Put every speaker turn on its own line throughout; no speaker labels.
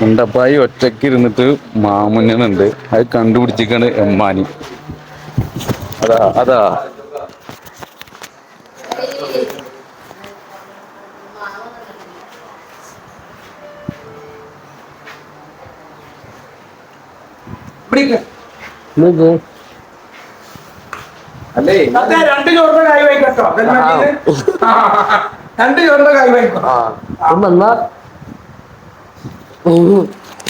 ഉണ്ടപ്പായി ഒറ്റയ്ക്ക് ഇരുന്നിട്ട് മാമുന്നുണ്ട് അത് കണ്ടുപിടിച്ചിക്കാണ് എമ്മാനി. അതാ അതാ.
രണ്ട് ചോറിന്റെ കായ് വായിക്കട്ടോ രണ്ട് ചോറിന്റെ കായ് വായിക്കോ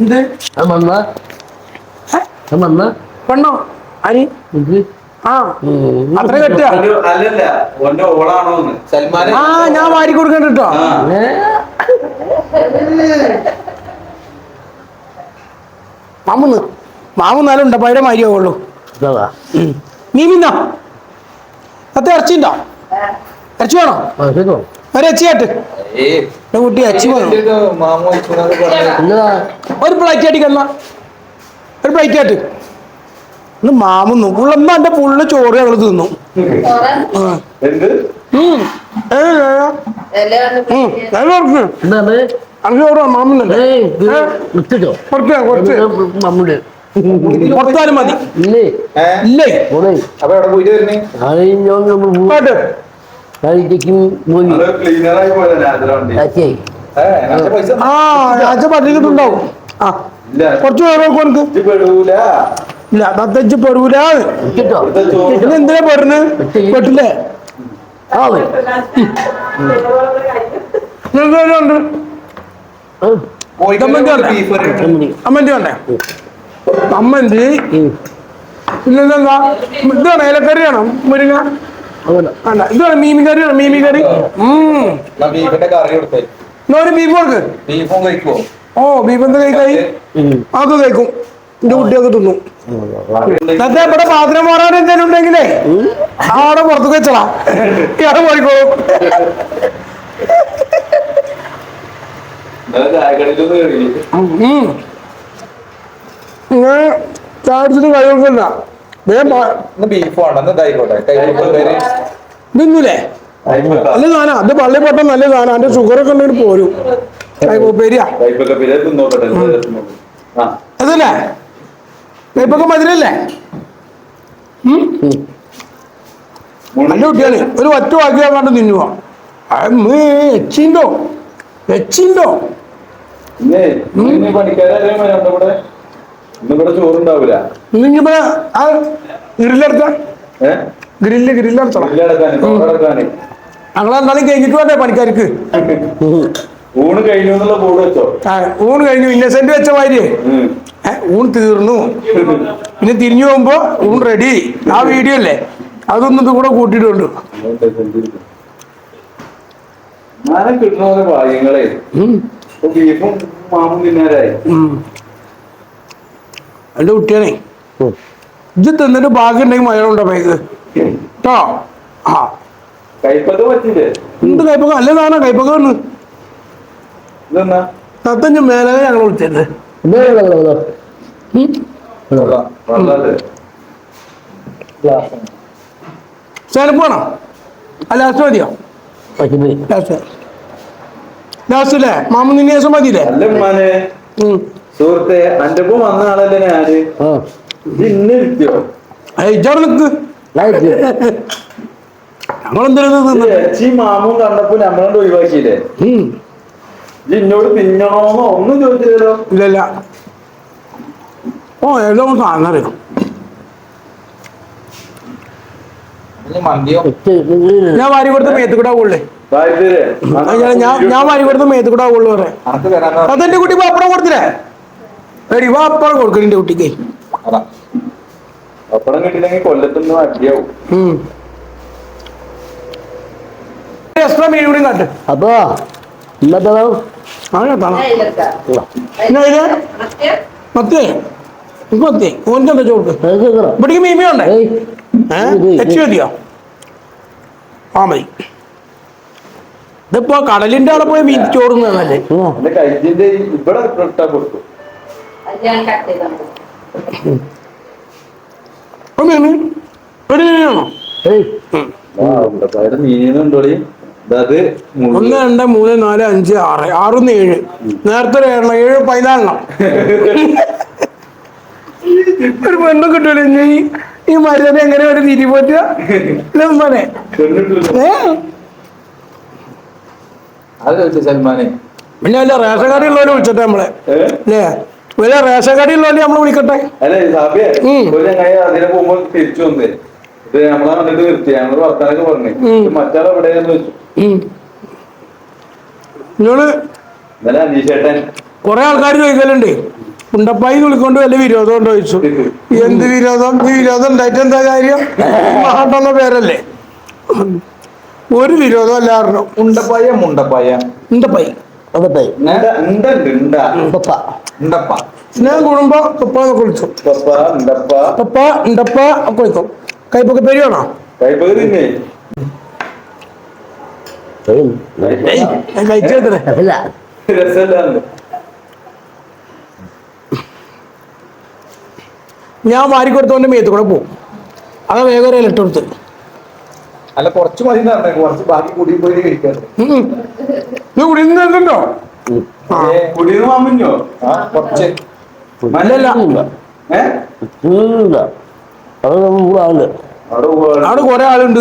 എന്ത്? പെണ്ണോ അരി? ആ. അത്ര കെട്ടുക. ആ ഞാൻ വാരി കൊടുക്കണ്ട കേട്ടോ. മാമുന്ന് മാമുന്നാലും ഉണ്ടപ്പായുടെ മാതിരി മാരിയാവുള്ളൂ നീ മിന്നോ? അത്ര ഇറച്ചിണ്ടോ ഇറച്ചി വേണോ. ഒരു എന്റെ കുട്ടി
അച്ചി
ഒരു പ്ലേറ്റ് അടിക്കന്ന ഒരു പ്ലേറ്റ് ആട്ട് ഇന്ന് മാമുന്നു പുള്ളമ്മ എന്റെ പുള്ളി ചോറ് ഞങ്ങൾ തിന്നു. മതി.
ഇല്ലേ?
ഇല്ലേ? ആ അച്ഛൻ പട്ടിക്കിട്ടുണ്ടാവും ആ കുറച്ച് കൊടുക്ക് ഇല്ല പെടൂല. എന്തിനാ പെടുന്നു പെട്ടില്ലേ?
ആ പോയി
ഉണ്ട്? വേണ്ടേ പിന്നെന്താ ഇതാണ് ഏലക്കറിയാണോ മുരിങ്ങ?
അങ്ങനെ
അല്ല ഇതാണ് മീമി കറിയാണോ മീമി കറി? ഉം.
എന്നാ ബീഫിന്റെ കറി കൊടുത്തേ.
എന്നാ ഒരു ബീഫ് കൊടുക്ക്.
ബീഫും കഴിക്കുവോ?
ഓ ബീഫ് എന്താ കഴിക്കായി? അത് കഴിക്കും. എന്റെ കുട്ടി അത് തിന്നു. ഇന്നത്തെ ഇവിടെ പാത്രം മാറാൻ എന്തെങ്കിലും ഉണ്ടെങ്കിലേ അവിടെ പുറത്തേക്ക് വെച്ചടാ ഇയാൾ പോയിക്കോളും. ഞാൻ ചാടിച്ചിട്ട് കഴിവൊന്നുമില്ല. തിന്നൂലേ? നല്ല സാധനം. അത് പള്ളി പൊട്ട നല്ല സാധനം. അതിന്റെ ഷുഗറൊക്കെ ഉണ്ടെങ്കിൽ പോരും. കൈപ്പേരിയാ അതല്ലേ? കൈപ്പൊക്കെ മധുരല്ലേ? നല്ല കുട്ടിയാണ്. ഒരു ഒറ്റ വാക്കി കണ്ട് തിന്നുവാ? എച്ചിണ്ടോ എച്ചിണ്ടോ
പണിക്കാരെ ഇന്നിവിടെ ചോറുണ്ടാവൂല.
ഇന്നിപ്പോ ആ ഗ്രില്ലെടുത്ത? ഗ്രില്ല് ഗ്രില്ലെടുത്തണം
ചോറടക്കാന്
ഞങ്ങളെന്തായാലും കഴിഞ്ഞിട്ട് വേണ്ടേ പണിക്കാർക്ക്?
ഊണ് കഴിഞ്ഞു എന്നുള്ള ബോർഡ് വെച്ചോ?
ഊണ് കഴിഞ്ഞു. ഇന്നസെന്റ് വെച്ച മാതിരിയേ ഊൺ തീർന്നു. പിന്നെ തിരിഞ്ഞു പോകുമ്പോ ഊൺ റെഡി ആ വീഡിയോ അല്ലേ? അതൊന്നും കൂടെ കൂട്ടിയിട്ടുണ്ട്.
കിട്ടുന്ന പോലെ ഭാഗ്യങ്ങളെ. ബീഫും മാമും തിന്നാരായി
ഉം. എന്റെ കുട്ടിയാണേ. ഇത് തിന്നിട്ട് ബാക്കി ഉണ്ടെങ്കിൽ മയറുണ്ടോ ബൈക്ക് കേട്ടോ ആ. എന്ത് കൈപ്പൊക്കെ? നല്ല സാധനം കൈപ്പൊക്കെ വന്ന്?
ഇതെന്നാ?
തത്തഞ്ച് മേലെ ഞങ്ങൾ വിളിച്ചത്.
വളരെ
ചേനപ്പ് വേണോ ആ ലാസ്റ്റ് മതിയോ? ലാസ്റ്റ് ലാസ്റ്റ് അല്ലേ മാമൻ നിന്നെ മതിയില്ലേ?
അല്ല. സുഹൃത്തെ അന്റെ ഒപ്പം വന്ന ആളല്ലേ ഞാൻ? ഇന്ന്
ഞങ്ങളെന്തിനാ
മാമും കണ്ടപ്പോ നമ്മളോട് ഒഴിവാക്കിയില്ലേ. എന്നോട് തിന്നണോന്നോ? ഒന്നും ചോദിച്ചില്ലല്ലോ.
ഇല്ലല്ല ഓ ഏതോ സാധനം അറിയാം ഞാൻ വാരി കൊടുത്ത മേത്ത് കൂടെ ആവുള്ളേ ഞാൻ വാരി കൊടുത്ത മേത്ത് കൂടെ ആവുള്ളൂ പറയാം അതെന്റെ കുട്ടി പപ്പടം കൊടുത്തില്ലേ? എടി പപ്പടം കൊടുക്കണം എന്റെ കുട്ടിക്ക്.
പപ്പടം കിട്ടിയില്ലെങ്കിൽ കൊല്ലത്തുനിന്ന് അടിയാവും.
എക്സ്ട്രാ മീൻ കൂടി കാട്ട്
അപ്പൊ ഇന്നത്തെ
അങ്ങനെ മത്തേ ഇത്? മത്തേ ഓന്റെ എന്താ ചോർക്ക് ഇവിടേക്ക് മീമിയുണ്ടേ ഉണ്ടേ എച്ച് മതിയോ? ആ മതി. ഇതിപ്പോ കടലിന്റെ അവിടെ പോയി മീൻ ചോറുന്നതല്ലേ
ഇവിടെ ഇട്ടാ
ഒന്ന് രണ്ട് മൂന്ന് നാല് അഞ്ച് ആറ്. ആറുന്ന് ഏഴ്. നേരത്തെ ഒരു ഏഴെണ്ണം. ഏഴ് പതിനാലെണ്ണം. ഒരു പെണ്ണും കിട്ടൂല. ഈ- ഈ മരുന്ന് എങ്ങനെ ഒരു തിരി പറ്റുക? മോനെ ഏ?
അത് ചോദിച്ചു സൽമാനെ?
പിന്നെ അല്ല റേഷൻ കാർഡ് ഉള്ളവരെ വിളിച്ചട്ടെ നമ്മളെ. അല്ലേ? വല്ല റേഷൻ കടയുള്ളവരെ നമ്മൾ വിളിക്കട്ടെ?
അല്ലെ സാബിയെ
ഉം.
ഒരു ചങ്ങായി അതിനെ പോകുമ്പോ തിരിച്ചു വന്നേ. ഇത് നമ്മളെ വന്നിട്ട് നിർത്തി ഞങ്ങൾ വർത്താനൊക്കെ പറഞ്ഞു.
ഉം.
മറ്റാൾ എവിടെയെന്ന് വെച്ചു.
ഉം. നിങ്ങൾ
ഇന്നലെ അനീഷേട്ടൻ.
കുറെ ആൾക്കാർ ചോദിക്കലുണ്ട്. ഉണ്ടപ്പായി വിളിക്കൊണ്ട് വല്ല വിരോധം ഉണ്ടോ ചോദിച്ചു. എന്ത് വിരോധം? ഈ വിരോധം ഉണ്ടായിട്ട് എന്താ കാര്യം? മഹാട്ടുള്ള പേരല്ലേ? ഒരു വിരോധം അല്ലായിരുന്നു
ഉണ്ടപ്പായ മുണ്ടപ്പായ
ഉണ്ടപ്പായി
ഇണ്ടാ
പപ്പ
ഉണ്ടപ്പ.
സ്നേഹം കൂടുമ്പോ പപ്പ കുളിച്ചു
പപ്പ ഉണ്ടപ്പ.
പപ്പ ഉണ്ടപ്പ ഒക്കെ വിളിക്കും. കൈപ്പൊക്കെ പെരുവാണോ? വേണോ
കൈപ്പത് തിന്നേ
ഞാൻ കഴിച്ചു വെക്കണേ ഞാൻ വാരി കൊടുത്തോണ്ട് മേത്ത് കൂടെ പോകും അതാ വേഗം ഒരു ഇലട്ട് കൊടുത്ത്.
അല്ല കുറച്ച് മതി കുറച്ച് ബാക്കി കൂടി പോയി കഴിക്കാറ്
കുടിക്കുന്നുണ്ടോ ആ
കുടിന്ന് മാമഞ്ഞോ
കുറച്ച്.
അത്
അവിടെ കൊറേ
അവിടെ കുറെ ആളുണ്ട്.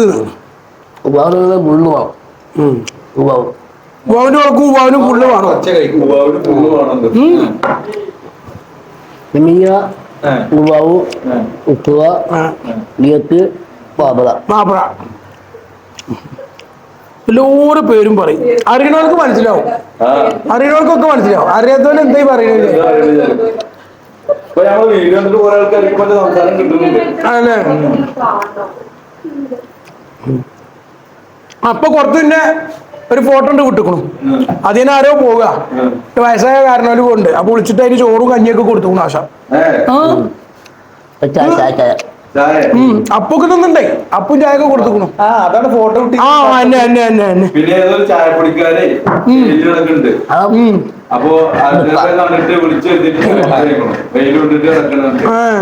ആളുകളെ മുള്ളു വേണം.
ഉം.
ഉവ്വാവ്.
ഉവാവിന് കൊടുക്കും ഉവാവിന് പുല്ല് വേണം.
കുറച്ച് കഴിക്കും.
ഉപ്പുവ
നിയത്ത് പാപള
മാപ്പിള എല്ലാവരും പേരും പറയും. അറിയണവർക്ക് മനസ്സിലാവും. അറിയണവർക്കൊക്കെ മനസ്സിലാവും. അറിയാത്തവന് എന്തായി പറയുന്നത് അപ്പൊ കുറച്ച് പിന്നെ ഒരു ഫോട്ടോ ഉണ്ട് വിട്ടുക്കണു. അതിന് ആരോ പോവുക. ഒരു വയസ്സായ കാരണവര് കൊണ്ട് അപ്പൊ വിളിച്ചിട്ട് അതിന് ചോറും കഞ്ഞിയൊക്കെ കൊടുത്തു ആശ
ചായ. ചായ ചായ
ചായ
അപ്പൊക്കെ തിന്നുണ്ടേ. അപ്പും ചായയൊക്കെ കൊടുത്തുക്കണു.
ആ അതാണ് ഫോട്ടോ
ആ എന്നെ എന്നെ എന്നെ എന്നെ
പിന്നെ ഏതൊരു ചായപ്പൊടിക്കാരെ വെയിലുണ്ടൊക്കെ
ആ
ഉം.
അപ്പൊ അതിനെ കണ്ടിട്ട് വിളിച്ചു വെയിൽ.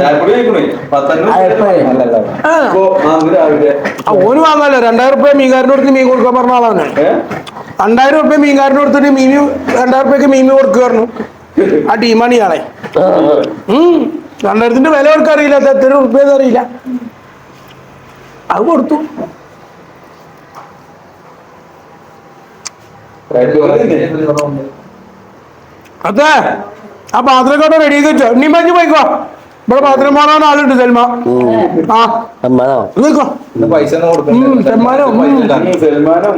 ചായപ്പൊടി കഴിക്കണേ? പത്തന്നെ രാവിലെ.
ഓന് വാങ്ങാലോ? രണ്ടായിരം റുപ്യ മീൻകാരന്റെ അടുത്ത് മീൻ കൊടുക്കാൻ പറഞ്ഞ ആളാണ്. രണ്ടായിരം റുപ്യ മീൻകാരന്റെ കൊടുത്തിട്ട് മീന് രണ്ടായിരം റുപ്യക്ക് മീൻ കൊടുക്കുമായിരുന്നു ആ ടീമാണ് ഇയാളെ രണ്ടായിരത്തിന്റെ വില അവർക്ക് അറിയില്ല അത് എത്ര ഉപയോഗം അറിയില്ല. അത് കൊടുത്തു. അതെ. ആ പാത്രം കൊണ്ട്? റെഡി ചെയ്ത് വെച്ചോ ഇനി മഞ്ഞ് പോയിക്കോ. ഇവിടെ പാത്രം പോകാൻ ആളുണ്ട് സെൽമ. ആ. നിൽക്കോ
പൈസ
സൽമാനം.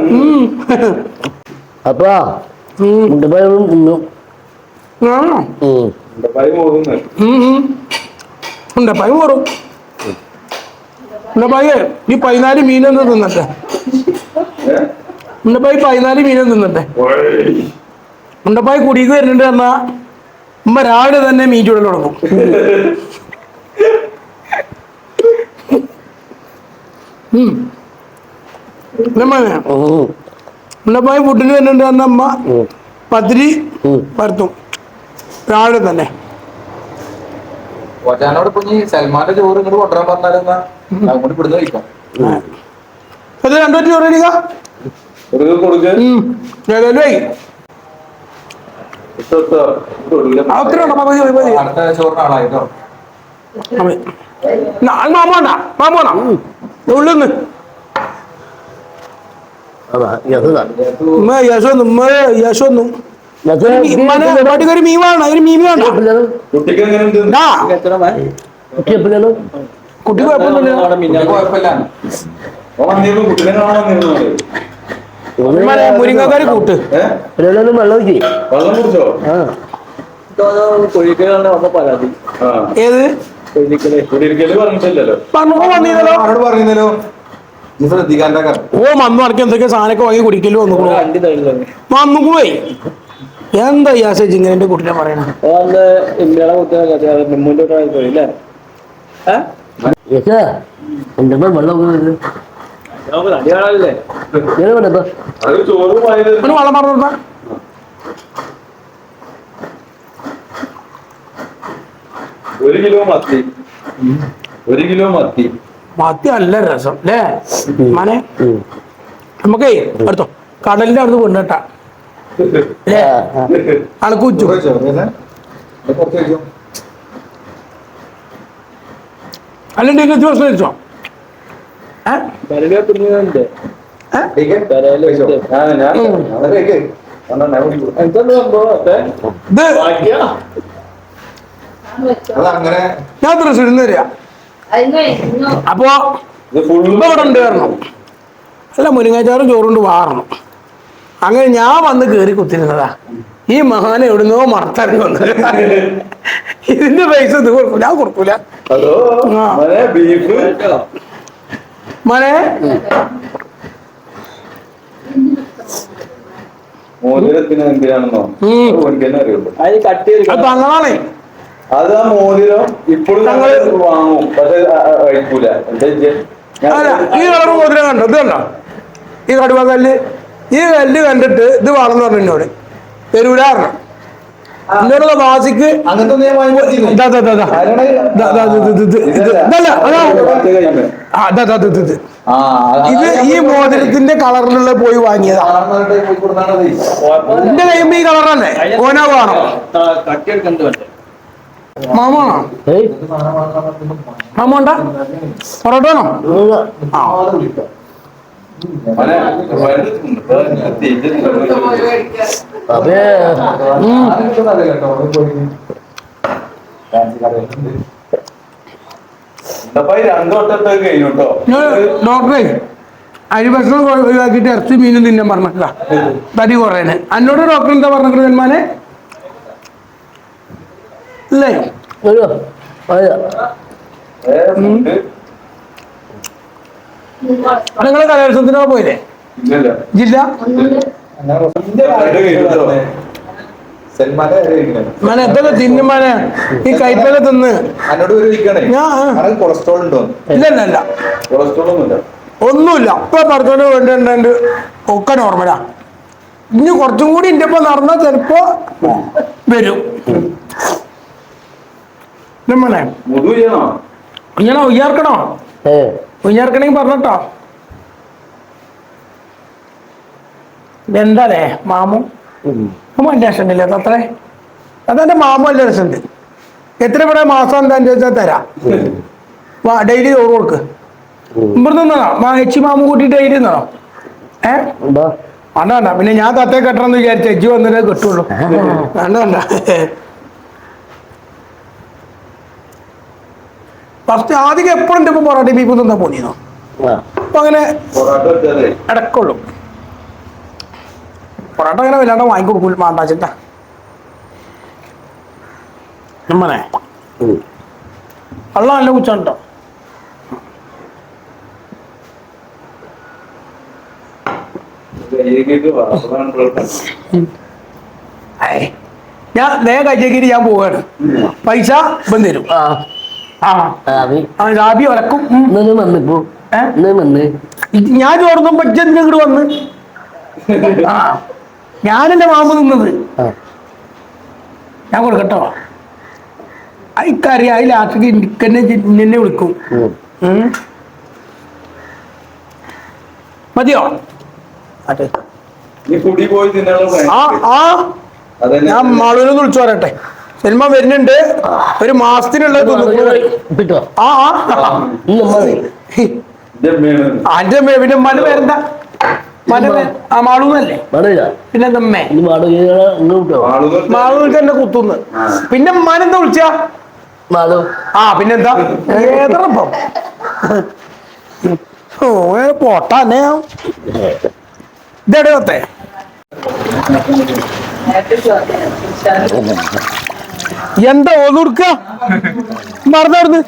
അപ്പാ
ഉം.
മുണ്ടപ്പഴം തിന്നു.
ആണോ.
പോകുന്നു.
ഉണ്ട് പൈ പോറും. ഉണ്ടപ്പായി ഈ പതിനാല് മീനൊന്ന് തിന്നട്ടെ. ഉണ്ടപ്പായി പതിനാല് മീനും തിന്നട്ടെ. ഉണ്ടപ്പായി കുടിക്ക് വരുന്നുണ്ട് എന്നാ ഉമ്മ രാവിലെ തന്നെ മീൻ ചുടൽ തുടങ്ങും. ഉണ്ടപ്പായി ഫുഡിന് വരുന്നുണ്ട് എന്നാ അമ്മ. പത്തിരി പരത്തും. രാവിലെ തന്നെ.
ഓച്ചാനോട് ഇപ്പൊ സൽമാന്റെ ചോറ് ഇങ്ങോട്ട് കൊണ്ടുവരാൻ പറഞ്ഞാലെന്നാ അങ്ങോട്ട് ഇവിടുന്ന് കഴിക്കാം.
അത് രണ്ടു ചോറ്
അടുത്ത ചോറിന് ആളായിട്ടോ?
മാമോണ്ട മാമോണ ഉമ്മ യശോന്നു യശോന്നു ഒരു ഒരു വേണ്ട
എപ്പോഴാണ്
കുട്ടി
കുഴപ്പമില്ല.
മുരിങ്ങക്കാരി കൂട്ട്.
വെള്ളം
കുടിച്ചോ?
പരാതി.
ഏത്?
കാരണം
ഓ മന്ന് മറക്കി എന്തൊക്കെ സാധനമൊക്കെ വാങ്ങി കുടിക്കലോ വന്നു
വന്നു
പോയി എന്താ യാസേജ് ഇങ്ങനെ എന്റെ കുട്ടിനെ പറയണ?
അന്ന് ഇന്ത്യയുടെ കുത്തിയ മെമ്മൂന്റെ അല്ലേ ഏഹ്
യശാ എന്റെ വെള്ളം ഒഴിക്കുന്നത്
നമുക്ക് അടിയാളല്ലേ
ഞാൻ വേണ്ടപ്പോ
അത് ചോറ് വായത്
അവന് വള്ളം പറഞ്ഞു
ഒരു കിലോ മത്തി. ഒരു കിലോ മത്തി.
മത്തി നല്ല രസം അല്ലേ മനെ നമുക്കേ അടുത്തോ. കടലിന്റെ അടുത്ത് കൊണ്ടിട്ടാ
പുറത്ത് വെച്ചോ?
അല്ലെങ്കിൽ
ഇരിക്ക്.
കരയിൽ
വെച്ചോ.
ഞാൻ
തൃശ്ശൂരിൽ നിന്ന് അപ്പോ? ഇവിടെ ഉണ്ട് കാരണം അല്ല മുരിങ്ങാച്ചാറും ചോറുണ്ട് വാറണം. അങ്ങനെ ഞാൻ വന്ന് കയറി കുത്തിരുന്നതാ. ഈ മഹാനെ എവിടുന്നോ മറത്തറിഞ്ഞു വന്നത്. ഇതിന്റെ പൈസ ഇത് കൊടുക്കൂല ഞാൻ കൊടുക്കൂല.
മനെ ബീഫ്
മനെ?
മോതിരത്തിന് എന്തിനാണെന്നോ. അത് ആ മോതിരം ഇപ്പോഴും വാങ്ങും പക്ഷെ കഴിക്കൂല. എന്താ
ഈ കളർ മോതിരം കണ്ടോ? ഇത് കണ്ടോ? ഈ കടുവ കല്ല് ഈ കല്ല് കണ്ടിട്ട് ഇത് വേണമെന്ന് പറഞ്ഞു എന്നോട് തരൂലാറിന് എന്നോടുള്ള വാസിക്ക്. ഇതാ, ഈ മോതിരത്തിന്റെ കളറിലുള്ള പോയി വാങ്ങിയതാ. എന്റെ കയ്യുമ്പോ ഈ കളറല്ലേ ഓനാ വേണം മാമോണോ മാമോണ്ടാ പൊറോട്ടോണോ ആ
ആളെ വിളിക്കാം.
മനെ വലുതുണ്ട്. ഇപ്പൊ ഞാൻ തിരിച്ചിട്ട്
അപ്പേ
ആരെങ്കിലും അറിയില്ല കേട്ടോ, അവിടെ പോയി. ഫാൻസി കടയിൽ.
ഇതപ്പോ ഈ രണ്ടു വട്ടത്തേക്ക് കഴിഞ്ഞു കേട്ടോ
ഞാൻ ഡോക്ടറെ അരി ഒഴിവാക്കിയിട്ട് ഇറച്ചി മീനും തിന്നാൻ പറഞ്ഞിട്ടില്ല തടി കുറയാന് എന്നോട് ഡോക്ടർ എന്താ പറഞ്ഞത് ജന്മാനെ ഇല്ലേ
ഒരു അതെ
നിങ്ങൾ കലോത്സവത്തിനോ പോയില്ലേ?
ഇല്ലല്ലോ.
ജില്ല
മന കുറച്ച് തിന്നും
മനെ. ഈ കൈപ്പല തിന്ന്.
കൊളസ്ട്രോൾ ഉണ്ടോ?
ഇല്ല ഇല്ല ഇല്ല.
കൊളസ്ട്രോൾ ഒന്നുമില്ല.
ഒന്നുമില്ല. ഇപ്പൊ പഠിച്ചോണ്ട് വേണ്ടിണ്ട് ഒക്കെ നോർമലാ. ഇനി കുറച്ചും കൂടി ഇന്റെ ഒപ്പം നടന്നാൽ ചിലപ്പോ വരും. ഇങ്ങനെ ഉയ്യാർക്കണോ?
ഏ
പറഞ്ഞോട്ടോ? എന്താലേ മാമു? മാമു എന്റെ രസമുണ്ടല്ലേ അതത്രേ അതെന്റെ മാമു അല്ല രസമുണ്ട്. എത്ര ഇവിടെ മാസം എന്താന്ന് ചോദിച്ചാൽ തരാം. വാ ഡെയിലി ചോറ് കൊടുക്ക്. ഇവിടുന്ന് നിന്നോ മാ എച്ചി മാമു കൂട്ടി ഡെയിലി നിന്നോ ഏ? വേണ്ട വേണ്ട. പിന്നെ ഞാൻ തത്തേ കെട്ടണം എന്ന് വിചാരിച്ച എജ്ജി വന്നിട്ടേ കിട്ടുള്ളൂ. വേണ്ട വേണ്ട. ഫസ്റ്റ് ആദ്യം എപ്പോഴും ഇപ്പൊ പൊറോട്ട ബീഫ് തിന്നാ അപ്പൊ അങ്ങനെ ഇടക്കുള്ളൂ പൊറോട്ട അങ്ങനെ വല്ലാണ്ട് വാങ്ങിക്കൊടുക്കൂല മാണ്ടാച്ചിട്ട. നമ്മനെ
ഉം.
വെള്ളം നല്ല കുച്ചുണ്ടോ?
പ്രവർത്തനം
ഞാൻ നേരെ കഴിച്ചേക്കിട്ട് ഞാൻ പോവാണ്. പൈസ ഇപ്പം തരും. രാബി ഒലക്കും
വന്നിപ്പോ? വന്ന്
ഞാൻ ചോർന്നും ഇങ്ങോട്ട് വന്ന്? ആ. ഞാനെന്റെ മാമ്പ് നിന്നത്? ഞാൻ കൊടുക്കട്ടോ ഇക്കറിയാം അതിൽ എനിക്കെന്നെ നിന്നെ വിളിക്കും. മതിയോ? ആ ആ. ഞാൻ മാളൂരിൽ വിളിച്ചു പറയട്ടെ. സിനിമ വരുന്നുണ്ട്. ഒരു മാസത്തിനുള്ള ആ. അന്റെ മേ പിന്നെ മല വരണ്ട മാളൂന്നല്ലേ പിന്നെ മാളൂർക്ക് എന്നെ കുത്തുന്ന്. പിന്നെ മനെന്താ വിളിച്ചാ? ആ പിന്നെന്താ ഏതറപ്പം. ഓ പൊട്ടാന്നെ എന്താ കൊടുക്ക മറന്നവിടുന്ന്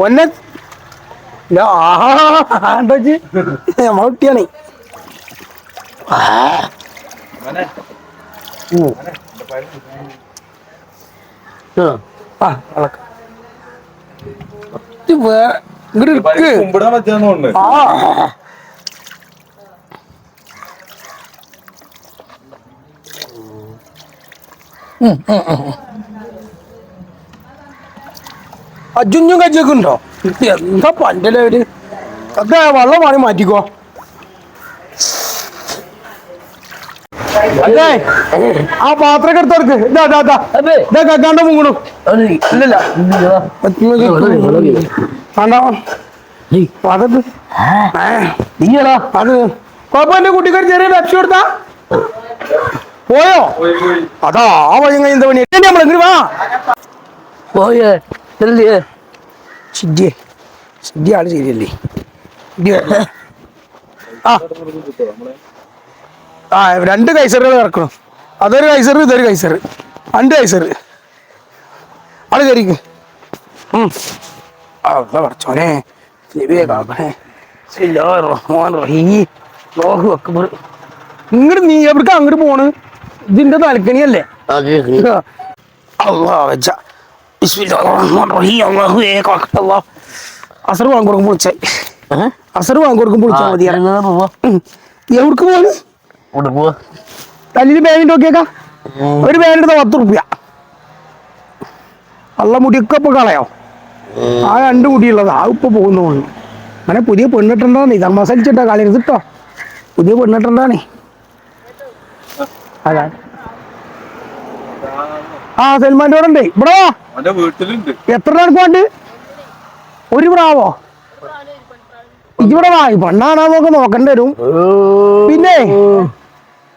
ഒന്നെ. ആഹാണ്ടോച്ച് നമ്മളെ കുട്ടിയാണ്. ആ അളക്ക. ഇത് വേ- ഇങ്ങട് ഇരിക്ക്.
കുമ്പിടാൻ പറ്റാന്നുണ്ട്
ആ. അജുഞ്ഞും കജ്ജൊക്കെ ഉണ്ടോ? എന്താ പണ്ടല്ലേ അവർ? ഒക്കെ വെള്ളം വാണി മാറ്റിക്കോ. അല്ലേ ആ പാത്രമൊക്കെ എടുത്തോർക്ക് ഇതാ ഇതാ ഇതാ.
അതെ.
ഇതാ കക്കാണ്ട് മുങ്ങണു.
അത് ഇല്ലല്ല.
പാത്രത്തിൽ
നീയടാ.
അത്. കുഴപ്പമില്ല കുട്ടിക്ക് ഒരു ചെറിയ ലക്ഷ്യം കൊടുത്താ. പോയോ? അതാ ആ വഴി എന്താ പണി? നമ്മൾ എങ്ങനെ വാ.
പോയേ ചെല്ലേ.
സിദ്ധിയെ സിദ്ധി ആൾ ശരിയല്ലേ. ആ. ആ രണ്ട് കൈസറുകൾ ഇറക്കണം അതൊരു കൈസർ ഇതൊരു കൈസർ രണ്ട് കൈസർ ആൾ കയറിക്ക്. പറച്ചോനെ ഇങ്ങോട്ട് നീ എവിടേക്ക് അങ്ങോട്ട് പോണ്? ഇതിന്റെ തലക്കണിയല്ലേ അസർ വാങ്ങിക്കൊടുക്കും അസർ വാങ്ങിക്കൊടുക്കും മതി. എവിടേക്ക് തല്ലിന് നോക്കിയേക്കാ. ഒരു എടുത്ത പത്ത് റുപ്യ. അള്ള മുടിയൊക്കെ ഇപ്പൊ കളയോ? ആ രണ്ട് മുടിയുള്ളത്. ആ ഇപ്പൊ പോകുന്നു അങ്ങനെ പുതിയ പെണ്ണിട്ടുണ്ടാന്നേ തമാസലിച്ചിട്ടാ കളിയെടുത്തിട്ടോ പുതിയ പെണ്ണിട്ടുണ്ടാണേ അതാ. ആ സൽമാന്റെ കൂടെ ഉണ്ട്. ഇവിടെ
വീട്ടിലുണ്ട്.
എത്ര നടക്കുണ്ട് ഒരു പ്രാവോ? ഇവിടെ വാ. പെണ്ണാണോ നോക്കെ നോക്കേണ്ടി വരും. പിന്നെ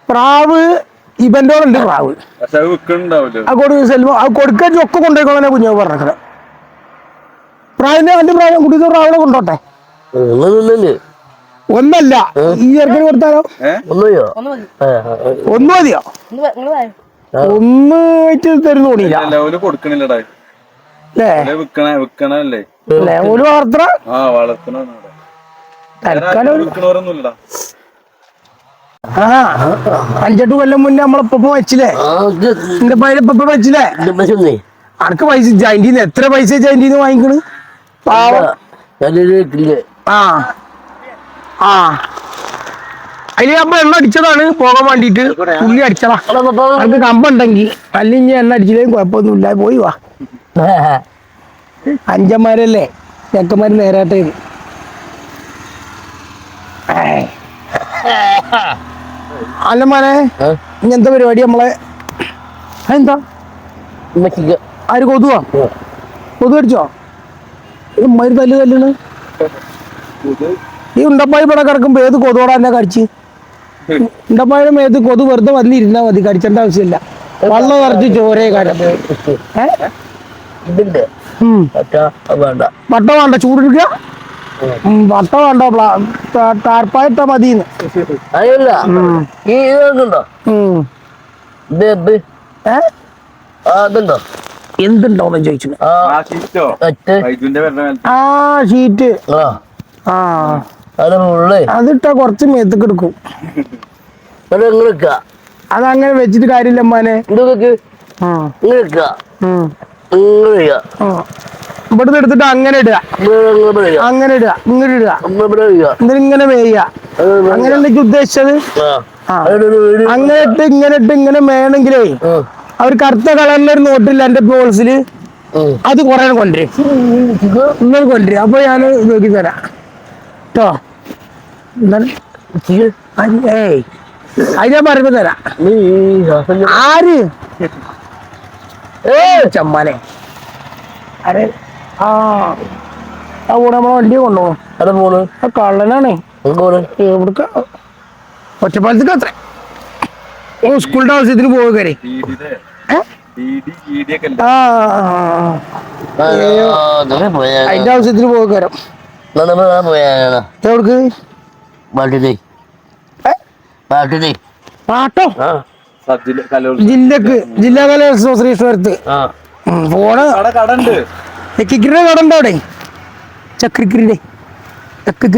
പ്രാവ് ഇവന്റെ ഉണ്ട് പ്രാവ്. കൊടുക്കാൻ ഒക്കെ കൊണ്ടുപോയിക്കോളെ കുഞ്ഞു പറഞ്ഞത് പ്രാവിന്റെ അവന്റെ പ്രായം കുട്ടിക്ക് പ്രാവിനെ കൊണ്ടോട്ടെ ഒന്നല്ല. ഈ ചെറുക്കന് കൊടുത്താലോ?
ഒന്നുമില്ലോ
ഒന്ന് മതിയോ? ഒന്ന് തരുന്ന തോന്നിയില്ല.
ലെവൽ കൊടുക്കണില്ലടാ.
അല്ലേ
അല്ലെ വിൽക്കണ വിൽക്കണല്ലേ
അല്ലേ ഒരു വാർത്ത
ആ വളർത്തണ
തൽക്കാലം ഒരു-
വിൽക്കണവരൊന്നുമില്ലടാ.
ആ അഞ്ചെട്ട് കൊല്ലം മുന്നേ നമ്മളിപ്പോ വെച്ചില്ലേ എന്റെ പയ്യപ്പ വെച്ചില്ലേ അനക്ക് പൈസ ജൈന്റിന്ന് എത്ര പൈസ ജൈന്റിന്ന് വാങ്ങിക്കണ്? പാവം
ഞാനൊരു
ആ. ആ. അതിൽ നമ്മൾ എണ്ണ അടിച്ചതാണ്. പോകാൻ വേണ്ടിട്ട് പുള്ളി അടിച്ചതാ. അത് കമ്പുണ്ടെങ്കിൽ അല്ലെങ്കിൽ എണ്ണ അടിച്ചില്ലെങ്കിൽ കുഴപ്പമൊന്നുമില്ല പോയി വാ. അഞ്ചന്മാരല്ലേ? ചെക്കന്മാര് നേരാട്ടെ. അല്ല മോനെ ഇങ്ങനത്തെ പരിപാടി നമ്മളെ? എന്താ ആര് കൊതുവാ? കൊതു അടിച്ചോ ഉമ്മാര് തല്ല് തല്ലാണ്. ഈ ഉണ്ടപ്പായി ഇവിടെ കിടക്കുമ്പോ ഏത് കൊതുവോടാ എന്നെ കടിച്ച്? ഉണ്ടപ്പായുടെ മേത്ത് കൊതു വെറുതെ വന്നിരുന്നാ മതി കടിച്ചേണ്ട ആവശ്യമില്ല. വള്ളം നിറച്ച് ചോരേ കാര്യം വട്ട വേണ്ട ചൂടെടുക്കുക ഉം, വട്ട വേണ്ട ടാർപ്പായിട്ട മതിന്ന്.
ആ
എന്തുണ്ടോന്ന് ചോദിച്ചു
ആ
ഷീറ്റ്?
ആ.
അതിട്ടാ കുറച്ച് മേത്തക്ക് എടുക്കും.
അത് അങ്ങനെ
അതങ്ങനെ വെച്ചിട്ട് കാര്യമില്ല അമ്മാനെ ആ. ഇവിടുന്ന് എടുത്തിട്ട് അങ്ങനെ ഇടുക. അങ്ങനെ ഇടുക. ഇങ്ങനെ ഇടുക.
ഇങ്ങനെ
എന്നിട്ട് ഇങ്ങനെ മേയുക അങ്ങനെ എനിക്ക് ഉദ്ദേശിച്ചത്. അങ്ങനെ ഇട്ട് ഇങ്ങനെ ഇട്ട് ഇങ്ങനെ മേണെങ്കിലേ അവർ കറുത്ത കളറിൽ ഒരു നോട്ടില്ല എന്റെ ബോൾസിൽ അത് കുറെ കൊണ്ടുവരും. ഇങ്ങനെ കൊണ്ടുവരും. അപ്പൊ ഞാൻ നോക്കി തരാം കേട്ടോ ഏയ്. അത് ഞാൻ പറയുമ്പോ തരാം. ആര്? ഏ ചമ്മാനെ. അരെ ആ. ആ കൂടെ നമ്മളെ വണ്ടി കൊണ്ടുപോകണം.
അത് പോണ്
ആ കള്ളനാണേ. എവിടുക്ക? ഒറ്റപ്പാലത്തേക്ക് അത്ര. ഓ സ്കൂളിന്റെ ആവശ്യത്തിന്
പോകരെ
അതിന്റെ ആവശ്യത്തിന് പോവുകരം
പോയാ
എവിടക്ക്
പാട്ടിനെ
ഏ?
പാട്ടിനെ
പാട്ടോ? ജില്ലക്ക് ജില്ലാ കലോത്സവം ശ്രീശ്വരത്ത്. പോണ്
കട ഉണ്ട്
അവിടെ? ചക്രിക്കിരിന്റെ ചക്രി